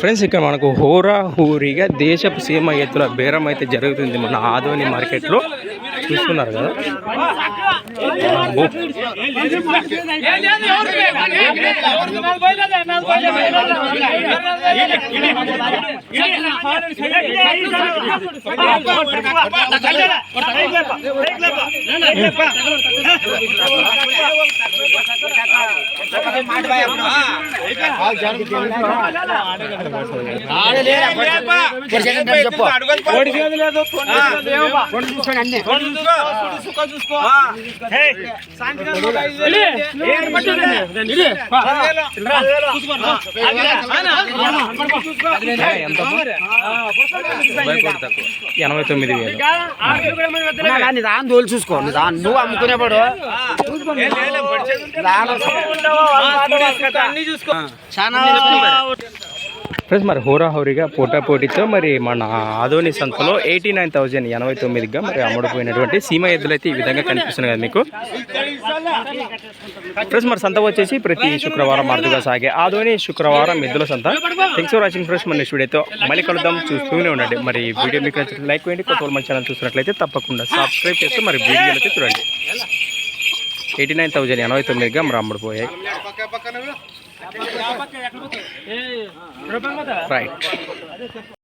Friends ఇక్కడ మనకు హోరా హోరీగా దేశపు సీమ ఎత్తుల బేరం అయితే జరుగుతుంది మన ఆదోని మార్కెట్లో. చూస్తున్నారు కదా? ఎనభై తొమ్మిది వేలు నీ తోలు చూసుకో నీ నువ్వు అమ్ముకునేప్పుడు చాలా ఫ్రెండ్స్ మరి హోరా పోటాపోటీతో పోటా పోటీతో మరి మన ఆదోని సంతలో ఎయిటీ నైన్ థౌజండ్ ఎనభై తొమ్మిదిగా మరి అమ్ముడుపోయినటువంటి సీమ ఎద్దులు అయితే ఈ విధంగా కనిపిస్తున్నాయి కదా మీకు. ఫ్రెండ్స్ మరి సంత వచ్చేసి ప్రతి శుక్రవారం అరుదుగా సాగే ఆదోని శుక్రవారం ఎద్దుల సంత. థ్యాంక్స్ ఫర్ వాచింగ్ ఫ్రెండ్స్ మన నెక్స్ట్ వీడియోతో మళ్ళీ కలుద్దాం. చూస్తూనే ఉండండి. మరి వీడియో మీకు లైక్ వేయండి కొత్త వాళ్ళు మన ఛానల్ చూసినట్లయితే తప్పకుండా సబ్స్క్రైబ్ చేస్తూ మరి వీడియోలు అయితే చూడండి. ఎయిటీ నైన్ థౌజండ్ ఎనభై తొమ్మిదిగా మరి అమ్ముడుపోయాయి రైట్